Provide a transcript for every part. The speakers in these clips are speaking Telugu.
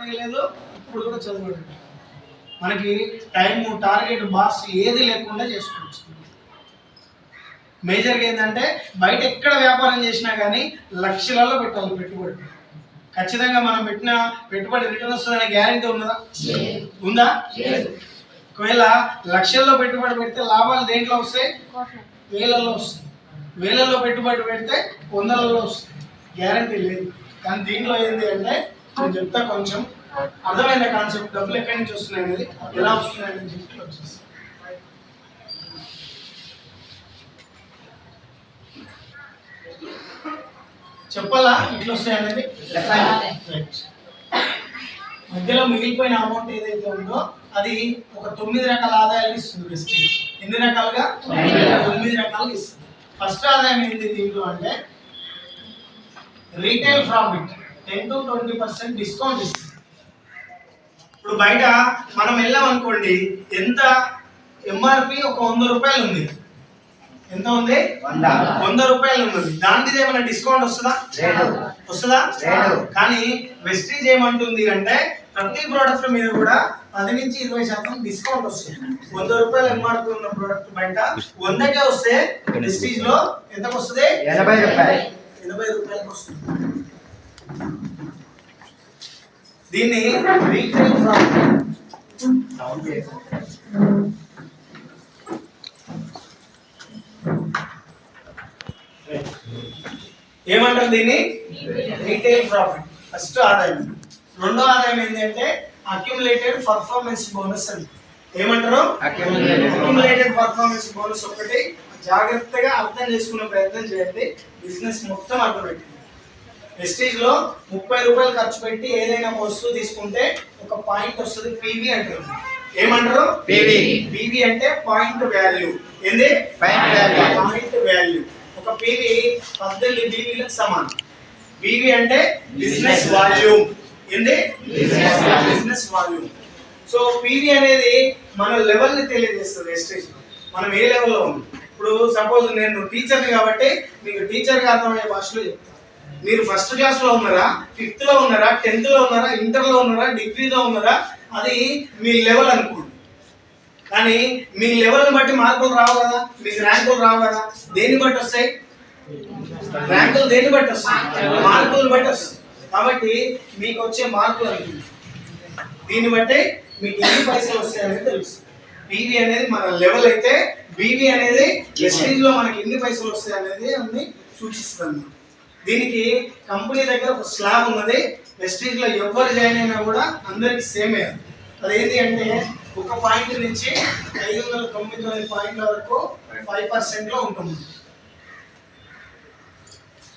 చదవలేదు ఇప్పుడు కూడా చదవడం మనకి టైం టార్గెట్ బాస్ ఏది లేకుండా చేసుకోవచ్చు. మేజర్గా ఏంటంటే బయట ఎక్కడ వ్యాపారం చేసినా కానీ లక్షలలో పెట్టాలి పెట్టుబడి. ఖచ్చితంగా మనం పెట్టిన పెట్టుబడి రిటర్న్ వస్తుందనే గ్యారంటీ ఉన్నదా? ఉందా? ఒకవేళ లక్షల్లో పెట్టుబడి పెడితే లాభాలు దేంట్లో వస్తాయి? వేలల్లో వస్తాయి. వేలల్లో పెట్టుబడి పెడితే వందలలో వస్తాయి. గ్యారంటీ లేదు. కానీ దీంట్లో ఏంటి అంటే నేను చెప్తా కొంచెం అర్థమైన కాన్సెప్ట్ డబ్బులు ఎక్కడి నుంచి వస్తున్నాయి అనేది? ఎలా వస్తున్నాయి అనేది చెప్పి వచ్చేసి. చెప్పాలా? ఇట్లా వస్తాయి అనేది? మధ్యలో మిగిలిపోయిన అమౌంట్ ఏదైతే ఉందో అది ఒక తొమ్మిది రకాల ఆదాయాలు ఇస్తుంది బెస్ట్ ఎన్ని రకాలుగా? తొమ్మిది రకాలు ఇస్తుంది. ఫస్ట్ ఆదాయం ఏంటి దీంట్లో అంటే? Retail profit ten to twenty percent discount ఇస్తుంది. ఇప్పుడు బయట మనం వెళ్ళాం అనుకోండి ఎంత ఎంఆర్పి ఒక వంద రూపాయలు ఉంది? ఎంత ఉంది? వంద. రూపాయలు ఉన్నది దానికి ఏమైనా డిస్కౌంట్ వస్తుందా. వస్తుందా. కానీ వెస్టీజ్ ఏమంటుంది అంటే ప్రతి ప్రోడక్ట్ మీద కూడా పది నుంచి ఇరవై శాతం డిస్కౌంట్ వస్తుంది. వంద రూపాయలు ఎంఆర్పి ఉన్న ప్రోడక్ట్ బయట వందకే వస్తే వెస్టీజ్లో ఎంతకు వస్తుంది? ఎనభై రూపాయలు. ఎనభై రూపాయలకు వస్తుంది. దీన్ని రీటైల్ ప్రాఫిట్ ఏమంటారు దీన్ని? రీటైల్ ప్రాఫిట్ ఫస్ట్ ఆదాయం. రెండో ఆదాయం ఏంటంటే అక్యుములేటెడ్ పర్ఫార్మెన్స్ బోనస్ అని. ఏమంటారు. అక్యుములేటెడ్ పర్ఫార్మెన్స్ బోనస్ ఒకటి. జాగ్రత్తగా అర్థం చేసుకునే ప్రయత్నం చేయండి. బిజినెస్ మొత్తం అర్థమైంది వెస్టేజ్ లో ముప్పై రూపాయలు ఖర్చు పెట్టి ఏదైనా ఒక వస్తువు తీసుకుంటే ఒక పాయింట్ వస్తుంది పీవీ అంటారు. ఏమంటారు? PV. పీవీ అంటే పాయింట్ వాల్యూ. ఏంది. Point value. ఒక పీవీ పద్దెనిమిది బీవీలకు సమానం. బీవీ అంటే బిజినెస్ వాల్యూమ్ ఏంది. Business volume so P V అనేది మన లెవెల్ని తెలియజేస్తుంది వెస్టేజ్ మనం ఏ లెవెల్లో ఉన్నాం? ఇప్పుడు సపోజ్ నేను టీచర్ని కాబట్టి మీకు టీచర్గా అర్థమయ్యే భాషలో చెప్తాను. మీరు ఫస్ట్ క్లాస్లో ఉన్నారా ఫిఫ్త్లో ఉన్నారా టెన్త్లో ఉన్నారా ఇంటర్లో ఉన్నారా డిగ్రీలో ఉన్నారా అది మీ లెవెల్ అనుకోండి. కానీ మీ లెవెల్ని బట్టి మార్కులు రావు? కదా మీకు ర్యాంకులు రావు? కదా దేన్ని బట్టి వస్తాయి? ర్యాంకులు దేన్ని బట్టి వస్తాయి? మార్కులు బట్టి వస్తాయి. కాబట్టి మీకు వచ్చే మార్కులు అనుకుంది దీన్ని బట్టి మీకు ఎన్ని పైసలు వస్తాయి అనేది తెలుస్తుంది. పీవీ అనేది మన లెవెల్ అయితే బీవీ అనేది వెస్టేజ్లో మనకి ఎన్ని పైసలు వస్తాయి అనేది అన్ని సూచిస్తుంది అన్నమాట. దీనికి కంపెనీ దగ్గర ఒక స్లాబ్ ఉన్నది. వెస్టేజ్ ఎవరు జాయిన్ అయినా కూడా అందరికి సేమే అదేంటి అంటే ఒక పాయింట్ నుంచి ఐదు వందల తొమ్మిది తొమ్మిది పాయింట్ల వరకు ఫైవ్ పర్సెంట్లో ఉంటుంది.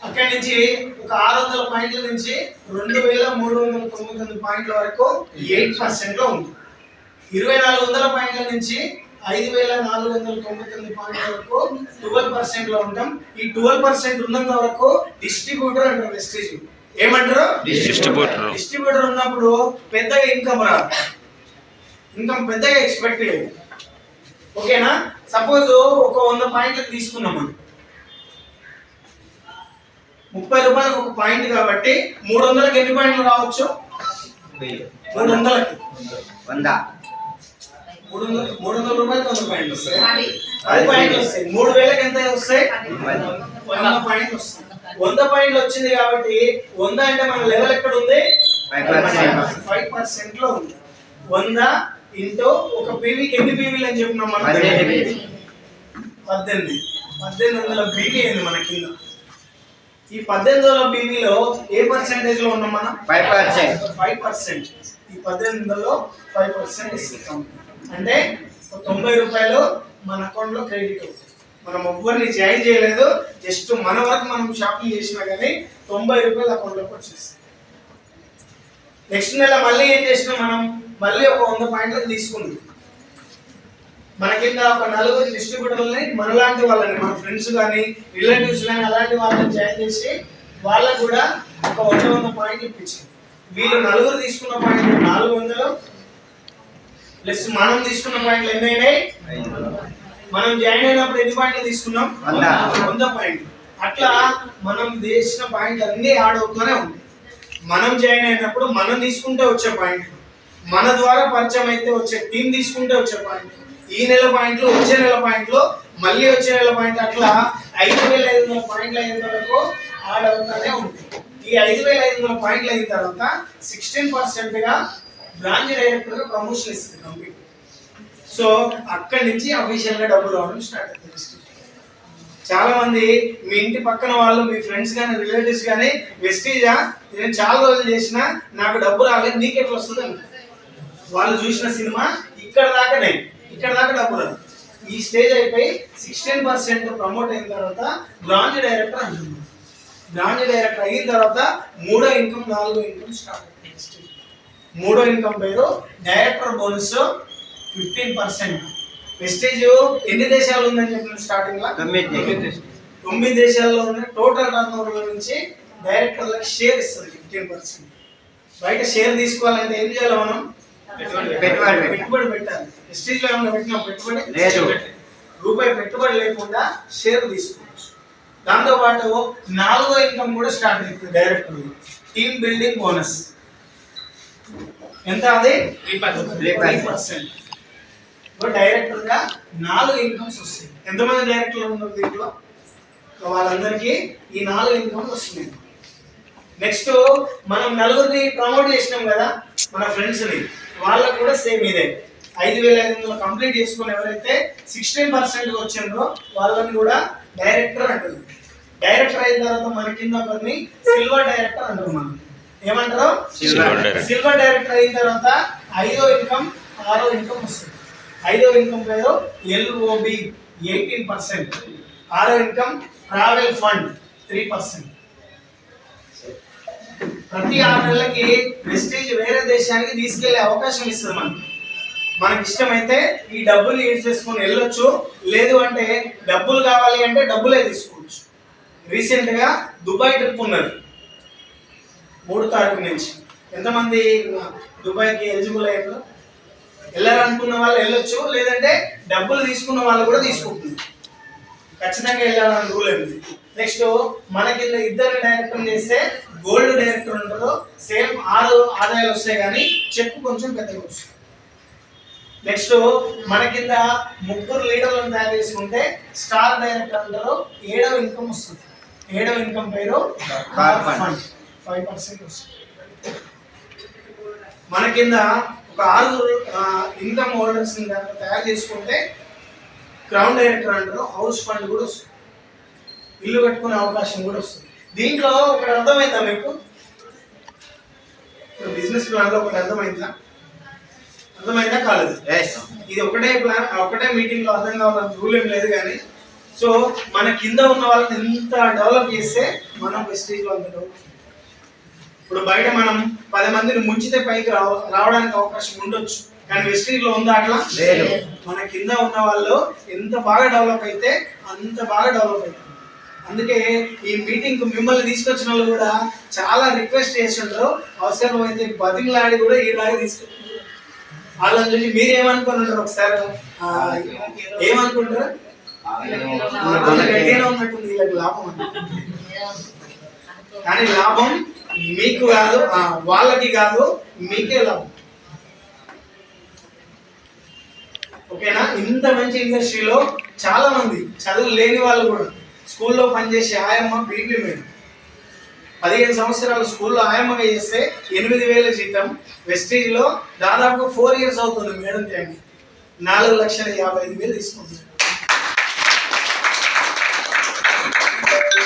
అక్కడి నుంచి ఒక ఆరు వందల పాయింట్ల నుంచి రెండు వేల మూడు వందల తొమ్మిది వందల పాయింట్ల వరకు ఎయిట్ పర్సెంట్లో ఉంటుంది. ఇరవై నాలుగు వందల పాయింట్ల నుంచి ఐదు వేల నాలుగు వందల తొంభై తొమ్మిది పాయింట్ల వరకు ట్వెల్వ్ పర్సెంట్లో ఉంటాం. ఈ ట్వెల్వ్ పర్సెంట్ ఉన్నంత వరకు డిస్ట్రిబ్యూటర్ అంటారు వెస్టేజ్. ఏమంటారు? Distributor. డిస్ట్రిబ్యూటర్ ఉన్నప్పుడు పెద్దగా ఇన్కమ్ రాదు ఇన్కమ్ పెద్దగా ఎక్స్పెక్ట్ లేదు. ఓకేనా? సపోజ్ ఒక వంద పాయింట్లు తీసుకున్నాం మనం. ముప్పై రూపాయలకు ఒక పాయింట్ కాబట్టి మూడు వందలకి ఎన్ని పాయింట్లు రావచ్చు? మూడు వందలకి. వంద. మూడు వందల మూడు వందల రూపాయలకి వంద పాయింట్లు వస్తాయి. పది. పాయింట్లు వస్తాయి. మూడు వేలకి ఎంత వస్తాయి? వంద పాయింట్లు వస్తాయి. వంద పాయింట్లు వచ్చింది కాబట్టి వంద అంటే మన లెవెల్ ఎక్కడ ఉంది. ఫైవ్ పర్సెంట్లో ఉంది. వంద ఇంటూ ఒక పీవీకి ఎన్ని పీవీలు అని చెప్పినాం మనం? పద్దెనిమిది. పద్దెనిమిది. పద్దెనిమిది వందల బీవీ అయింది మన కింద. ఈ పద్దెనిమిది వందల బీవీలో ఏ పర్సెంటేజ్లో ఉన్నాం మనం? ఫైవ్ పర్సెంట్ ఫైవ్ పర్సెంట్ ఈ పద్దెనిమిది వందల్లో ఫైవ్ పర్సెంట్ ఇస్తాం అంటే ఒక తొంభై రూపాయలు మన అకౌంట్లో క్రెడిట్ అవుతుంది. మనం ఎవ్వరిని జాయిన్ చేయలేదు జస్ట్ మన వరకు మనం షాపింగ్ చేసినా కానీ తొంభై రూపాయలు అకౌంట్లోకి వచ్చేస్తుంది. నెక్స్ట్ నెల మళ్ళీ ఏం చేసినా మనం? మళ్ళీ ఒక వంద పాయింట్లకు తీసుకుంది. మన కింద ఒక నలుగురు డిస్ట్రిబ్యూటర్లని మనలాంటి వాళ్ళని మన ఫ్రెండ్స్ కానీ రిలేటివ్స్ కానీ అలాంటి వాళ్ళని జాయిన్ చేసి వాళ్ళకు కూడా ఒక వంద వంద పాయింట్లు ఇప్పించింది వీళ్ళు నలుగురు తీసుకున్న పాయింట్లు నాలుగు వందలు ప్లస్ మనం తీసుకున్న పాయింట్లు ఎన్ని అయినాయి? మనం జాయిన్ అయినప్పుడు ఎన్ని పాయింట్లు తీసుకున్నాం? వంద. పాయింట్లు. అట్లా మనం చేసిన పాయింట్లు అన్ని యాడ్ అవుతూనే ఉంటాయి. మనం జాయిన్ అయినప్పుడు మనం తీసుకుంటే వచ్చే పాయింట్లు మన ద్వారా పరిచయం అయితే వచ్చే టీం తీసుకుంటే వచ్చే పాయింట్లు ఈ నెల పాయింట్లు వచ్చే నెల పాయింట్లు మళ్ళీ వచ్చే నెల పాయింట్ అట్లా ఐదు వేల ఐదు వందల పాయింట్లు అయిన వరకు ఆడ్ అవుతానే ఉంటాయి. ఈ ఐదు వేల ఐదు వందల పాయింట్లు అయిన తర్వాత సిక్స్టీన్ పర్సెంట్గా బ్రాంచ్ డైరెక్టర్గా ప్రమోషన్ ఇస్తుంది కంపెనీ సో అక్కడి నుంచి అఫీషియల్గా డబ్బులు రావడం స్టార్ట్ అవుతుంది. చాలా మంది మీ ఇంటి పక్కన వాళ్ళు మీ ఫ్రెండ్స్ కానీ రిలేటివ్స్ కానీ వెస్టీజా నేను చాలా రోజులు చేసిన నాకు డబ్బు రాలేదు నీకు ఎట్లా వస్తుంది వాళ్ళు చూసిన సినిమా ఇక్కడ దాకానే ఇక్కడ దాకా డబ్బు రాదు. ఈ స్టేజ్ అయిపోయి సిక్స్టీన్ పర్సెంట్ ప్రమోట్ అయిన తర్వాత బ్రాంచ్ డైరెక్టర్ అంటున్నారు బ్రాంచ్ డైరెక్టర్ అయిన తర్వాత మూడో ఇన్కమ్ నాలుగో ఇన్కమ్ స్టార్ట్ అవుతుంది మూడో ఇన్కమ్ పేరు director bonus fifteen percent. Vestige ఎన్ని దేశాలు ఉందని చెప్పిన స్టార్టింగ్లో? తొమ్మిది తొమ్మిది దేశాల్లో ఉన్న టోటల్ టర్న్ ఓవర్ నుంచి డైరెక్టర్లకు షేర్ ఇస్తుంది ఫిఫ్టీన్ పర్సెంట్ బయట షేర్ తీసుకోవాలంటే ఏం చేయాలి మనం? పెట్టుబడి పెట్టాలి. పెట్టుబడి పెట్టాలి. వెస్టేజ్లో ఏమైనా పెట్టినా పెట్టుబడి లేదు. రూపాయి పెట్టుబడి లేకుండా షేర్ తీసుకోవచ్చు. దాంతో పాటు నాలుగో ఇన్కమ్ కూడా స్టార్ట్ అవుతుంది డైరెక్టర్ టీమ్ బిల్డింగ్ బోనస్ ఎంత అది. పర్సెంట్ డైరెక్టర్గా నాలుగు ఇన్కమ్స్ వస్తాయి. ఎంతమంది డైరెక్టర్లు ఉన్నారు దీంట్లో? వాళ్ళందరికీ ఈ నాలుగు ఇన్కమ్స్ వస్తున్నాయి. నెక్స్ట్ మనం నలుగురిని ప్రమోట్ చేసినాం కదా మన ఫ్రెండ్స్ని వాళ్ళకు కూడా సేమ్ ఇదే. ఐదు వేల ఐదు వందలు కంప్లీట్ చేసుకుని ఎవరైతే సిక్స్టీన్ పర్సెంట్ వచ్చిండ్రో వాళ్ళని కూడా డైరెక్టర్ అంటారు. డైరెక్టర్ అయిన తర్వాత మన కింద ఒకరిని సిల్వర్ డైరెక్టర్ అంటారు మనం. ఏమంటారు. సిల్వర్ డైరెక్టర్ అయిన తర్వాత ఐదో ఇన్కమ్ ఆరో ఇన్కమ్ వస్తుంది. ఐదో ఇన్కమ్ పేరు L O B eighteen percent ఆరో income travel fund three percent ప్రతి ఆరు నెలలకి వెస్టేజ్ వేరే దేశానికి తీసుకెళ్ళే అవకాశం ఇస్తుంది మనకి. మనకి ఇష్టమైతే ఈ డబ్బులు యూజ్ చేసుకొని వెళ్ళొచ్చు. లేదు అంటే డబ్బులు కావాలి అంటే డబ్బులే తీసుకోవచ్చు. రీసెంట్గా దుబాయ్ ట్రిప్ ఉన్నది. మూడు తారీఖు నుంచి. ఎంతమంది దుబాయ్కి ఎలిజిబుల్ అయ్యారు? వెళ్ళాలనుకున్న వాళ్ళు వెళ్ళొచ్చు. లేదంటే డబ్బులు తీసుకున్న వాళ్ళు కూడా తీసుకుంటుంది ఖచ్చితంగా వెళ్ళాలని రూల్ ఉంది నెక్స్ట్ మనకి ఇద్దరు డైరెక్టర్ చేస్తే గోల్డ్ డైరెక్టర్ ఉంటారు. సేమ్ ఆరు ఆదాయాలు వస్తాయి కానీ చెక్ కొంచెం పెద్దగా వస్తుంది. నెక్స్ట్ మన కింద ముగ్గురు లీడర్లను తయారు చేసుకుంటే స్టార్ డైరెక్టర్ అంటారు ఏడవ ఇన్కమ్ వస్తుంది. ఏడవ ఇన్కమ్ పేరు. ఫైవ్ పర్సెంట్ వస్తుంది. మన కింద ఒక ఆరుగురు ఇన్కమ్ హోల్డర్స్ తయారు చేసుకుంటే క్రౌన్ డైరెక్టర్ అంటారు హౌస్ ఫండ్ కూడా వస్తుంది. ఇల్లు కట్టుకునే అవకాశం కూడా వస్తుంది. దీంట్లో ఒకటి అర్థమైందా మీకు? బిజినెస్ ప్లాన్లో ఒకటి అర్థమైందా? అర్థమైందా కాలేదు ఇది ఒకటే ప్లాన్ ఒకటే మీటింగ్లో అర్థం కావాలని రూల్ ఏం లేదు కానీ సో మన కింద ఉన్న వాళ్ళని ఎంత డెవలప్ చేస్తే మనం వెస్టేజ్లో అంత డెవలప్ ఇప్పుడు బయట మనం పది మందిని ముంచితే పైకి రావ రావడానికి అవకాశం ఉండొచ్చు. కానీ వెస్టేజ్లో ఉందా అట్లా? లేదు. మన కింద ఉన్న వాళ్ళు ఎంత బాగా డెవలప్ అయితే అంత బాగా డెవలప్ అవుతుంది అందుకే ఈ మీటింగ్కు మిమ్మల్ని తీసుకొచ్చిన వాళ్ళు కూడా చాలా రిక్వెస్ట్ చేస్తుంటారు. అవసరం అయితే బతిమలాడి కూడా ఈ దాకా తీసుకొచ్చారు వాళ్ళని చూసి మీరు ఉంటారు ఒకసారి ఏమనుకుంటారు? గట్టిగానే ఉన్నట్టుంది వీళ్ళకి లాభం కానీ లాభం మీకు కాదు వాళ్ళకి కాదు మీకే లాభం. ఓకేనా? ఇంత మంచి ఇండస్ట్రీలో చాలా మంది చదువు లేని వాళ్ళు కూడా స్కూల్లో పనిచేసే ఆయమ్మ బీపీ మేడం. పదిహేను సంవత్సరాలు స్కూల్లో ఆయమ్మగా చేస్తే ఎనిమిది వేల జీతం. వెస్టీజ్లో దాదాపు ఫోర్ ఇయర్స్ అవుతుంది మేడం జాయిన్. నాలుగు లక్షల యాభై ఐదు వేలు తీసుకుంటుంది